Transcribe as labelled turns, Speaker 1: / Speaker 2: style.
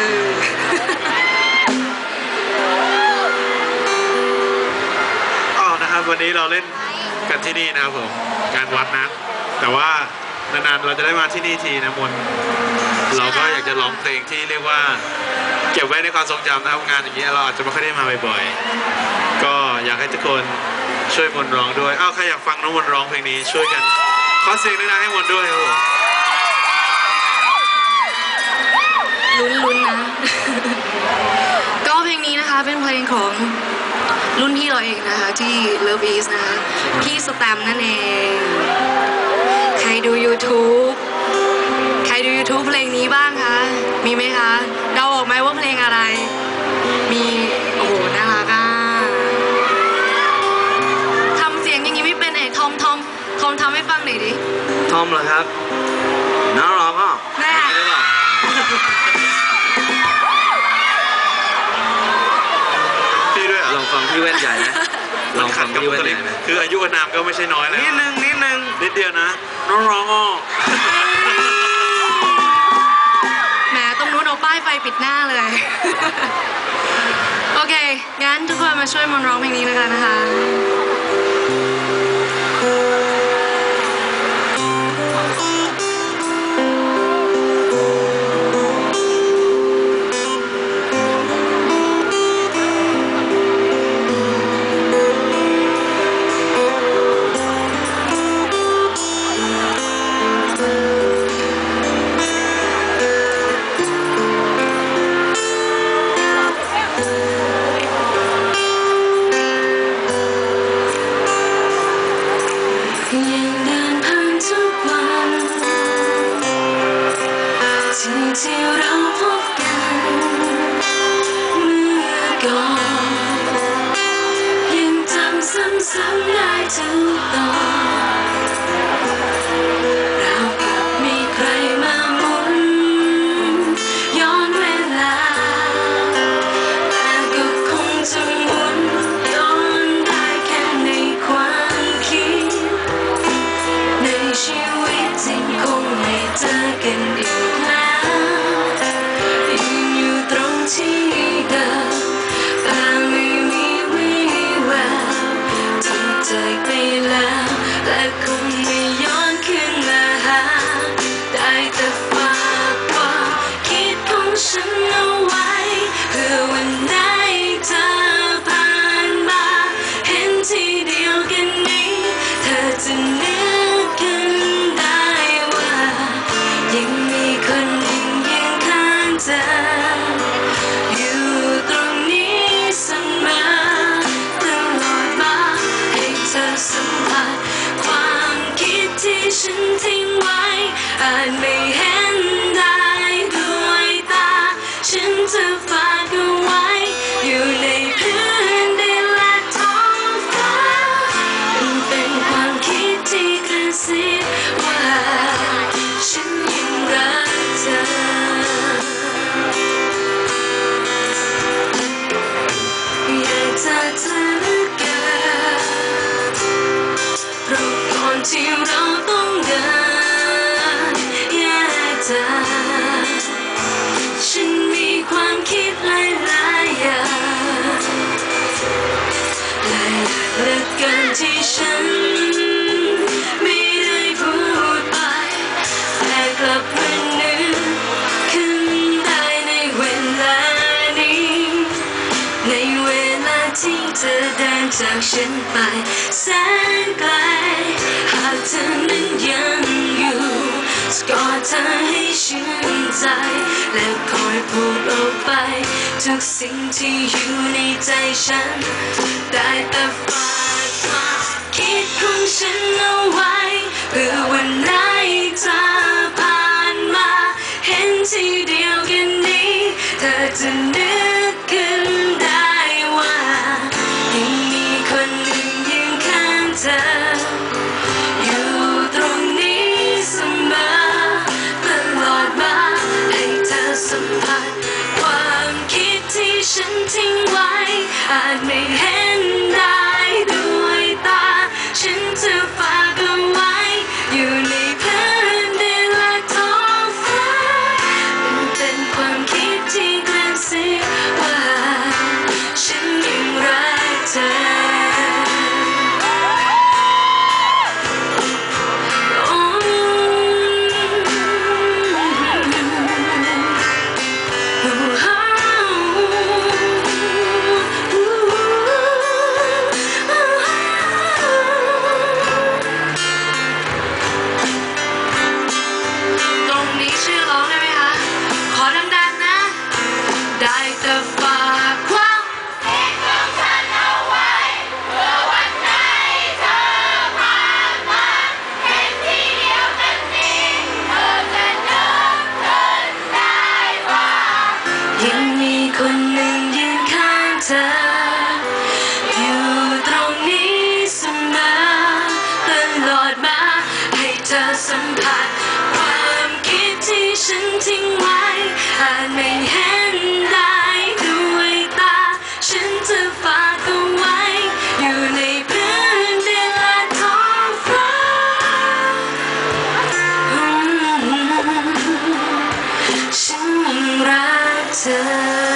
Speaker 1: ออ
Speaker 2: อ๋อนะครับวันนี้เราเล่นกันที่นี่นะครับผมงานวัดนะ แต่ว่านานๆเราจะได้มาที่นี่ทีนะมนเราก็อยากจะร้องเพลงที่เรียกว่า เก็บไว้ในความทรงจำนะครับงานอย่างเงี้ยเราอาจจะไม่ค่อยได้มาบ่อยๆก็อยากให้ทุกคนช่วยมนร้องด้วยอ้าวใครอยากฟังน้องมนร้องเพลงนี้ช่วยกันขอเสียงดังๆให้มนด้วยครับผม
Speaker 1: ลุ้นลุ้นนะ ก็เพลงนี้นะคะเป็นเพลงของรุ่นพี่เราเองนะคะ ที่ Love Is นะคะพี่สแตมป์นั่นเอง ใครดู YouTube ใครดู YouTube เพลงนี้บ้างคะ มีไหมคะเดาออกไหมว่าเพลงอะไร มี โอ้โหน่ารักอะทำเสียงอย่างนี้ไม่เป็นเอกทอมทอมทอมทำให้ฟังหน่อยดิ
Speaker 3: ทอมเหรอครับ
Speaker 2: กับ
Speaker 3: พี่
Speaker 2: บุ
Speaker 3: แว่น
Speaker 2: ค
Speaker 3: ให
Speaker 2: ลิก
Speaker 3: ญ่นะ
Speaker 2: คืออายุอานามก็ไม่ใช่น้อยแล้ว
Speaker 3: นิดนึงนิดนึง
Speaker 2: นิดเดียวนะน้องร้องอ้อ
Speaker 1: แหมตรงนู้นเอาป้ายไฟปิดหน้าเลย โอเค งั้นทุกคนมาช่วยมนต์ร้องเพลงนี้นะคะนะคะ ที่เราพบกันเมื่อก่อนยังจำซ้ำๆได้ทุกตอน ที่เราต้องเดินแยกทางฉันมีความคิดหลายๆอย่างและอยากเหลือเกินที่ฉันไม่ได้พูดไปแต่กลับมานึกขึ้นได้ในเวลานี้ ในเวลาที่เธอเดินจากฉันไปแสนไกล เธอให้ชื่นใจ และคอยพูดออกไป ทุกสิ่งที่อยู่ในใจฉัน ได้แต่ฝากความคิดของฉันเอาไว้เพื่อ อา time.